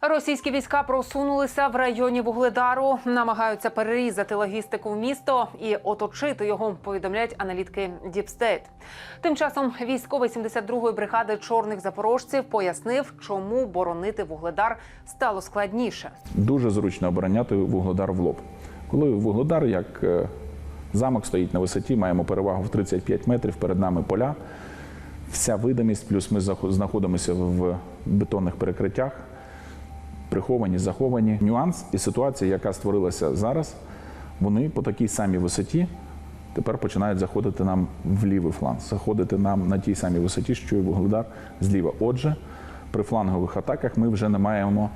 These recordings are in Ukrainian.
Російські війська просунулися в районі Вугледару, намагаються перерізати логістику в місто і оточити його. Повідомляють аналітики Діпстейт. Тим часом військовий 72-ї бригади чорних запорожців пояснив, чому боронити Вугледар стало складніше. Дуже зручно обороняти вугледар в лоб. Коли вугледар, як е, замок стоїть на висоті, маємо перевагу в 35 метрів, перед нами поля. Вся видимість, плюс ми знаходимося в бетонних перекриттях, приховані, заховані. Нюанс і ситуація, яка створилася зараз, вони по такій самій висоті тепер починають заходити нам в лівий фланг, заходити нам на тій самій висоті, що і вугледар зліва. Отже, при флангових атаках ми вже не маємо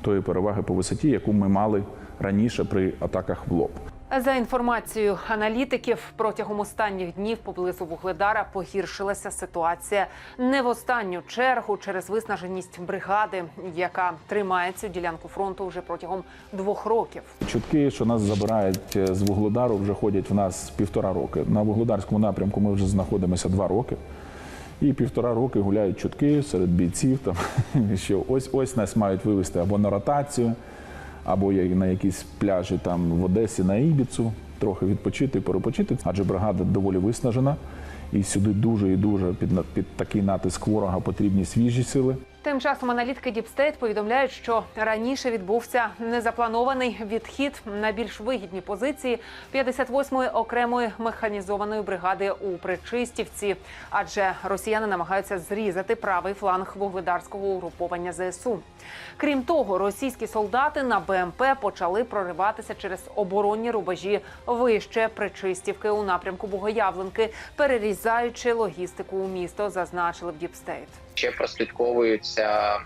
тої переваги по висоті, яку ми мали раніше при атаках в лоб. За інформацією аналітиків, протягом останніх днів поблизу Вугледара погіршилася ситуація не в останню чергу через виснаженість бригади, яка тримає цю ділянку фронту вже протягом двох років. Чутки, що нас забирають е, з Вугледару, вже ходять в нас півтора роки. На Вугледарському напрямку ми вже знаходимося два роки. І півтора роки гуляють чутки серед бійців, там, що ось ось нас мають вивезти або на ротацію, або на якісь пляжі там в Одесі на Ібіцу, трохи відпочити, перепочити. Адже бригада доволі виснажена, і сюди дуже і дуже під, під такий натиск ворога потрібні свіжі сили. Тим часом аналітики Діпстейт повідомляють, що раніше відбувся незапланований відхід на більш вигідні позиції 58-ї окремої механізованої бригади у Причистівці, адже росіяни намагаються зрізати правий фланг вугледарського угруповання ЗСУ. Крім того, російські солдати на БМП почали прориватися через оборонні рубежі вище Причистівки у напрямку Богоявленки, перерізаючи логістику у місто, зазначили в Діпстейт. ще прослідковуються е,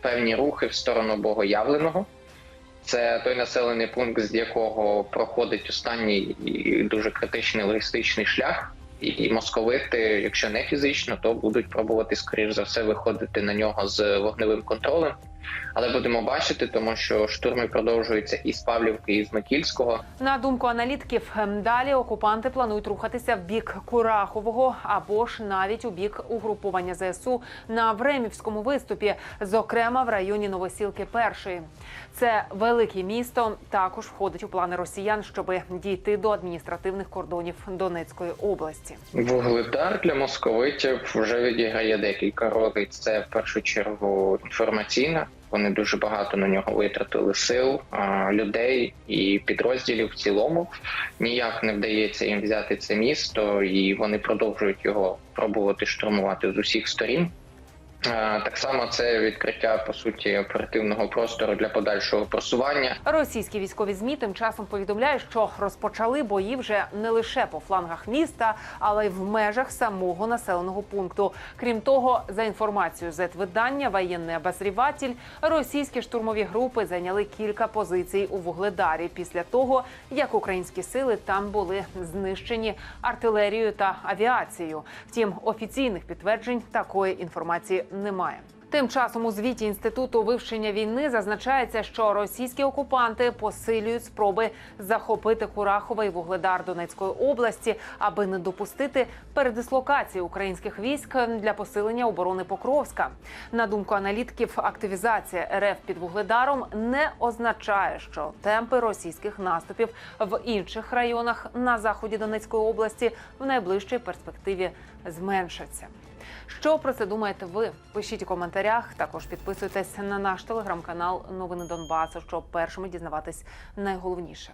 певні рухи в сторону Богоявленого. Це той населений пункт, з якого проходить останній і дуже критичний логістичний шлях. І московити, якщо не фізично, то будуть пробувати скоріш за все виходити на нього з вогневим контролем. Але будемо бачити, тому що штурми продовжуються і з Павлівки, і з Микільського. На думку аналітиків, ем, далі окупанти планують рухатися в бік Курахового або ж навіть у бік угруповання ЗСУ на Времівському виступі, зокрема в районі Новосілки Першої. Це велике місто. Також входить у плани росіян, щоб дійти до адміністративних кордонів Донецької області. Вугледар для московитів вже відіграє декілька ролей. Це в першу чергу інформаційна. Вони дуже багато на нього витратили сил, людей і підрозділів в цілому. Ніяк не вдається їм взяти це місто, і вони продовжують його пробувати штурмувати з усіх сторін. Так само це відкриття по суті оперативного простору для подальшого просування. Російські військові змі тим часом повідомляють, що розпочали бої вже не лише по флангах міста, але й в межах самого населеного пункту. Крім того, за інформацією Z-видання, воєнний обозріватель, російські штурмові групи зайняли кілька позицій у Вугледарі після того, як українські сили там були знищені артилерією та авіацією. Втім, офіційних підтверджень такої інформації немає. Тим часом у звіті інституту вивчення війни зазначається, що російські окупанти посилюють спроби захопити Курахове і Вугледар Донецької області, аби не допустити передислокації українських військ для посилення оборони Покровська. На думку аналітиків, активізація РФ під Вугледаром не означає, що темпи російських наступів в інших районах на заході Донецької області в найближчій перспективі зменшаться. Що про це думаєте ви? Пишіть у коментарях. Також підписуйтесь на наш телеграм-канал Новини Донбасу, щоб першими дізнаватись найголовніше.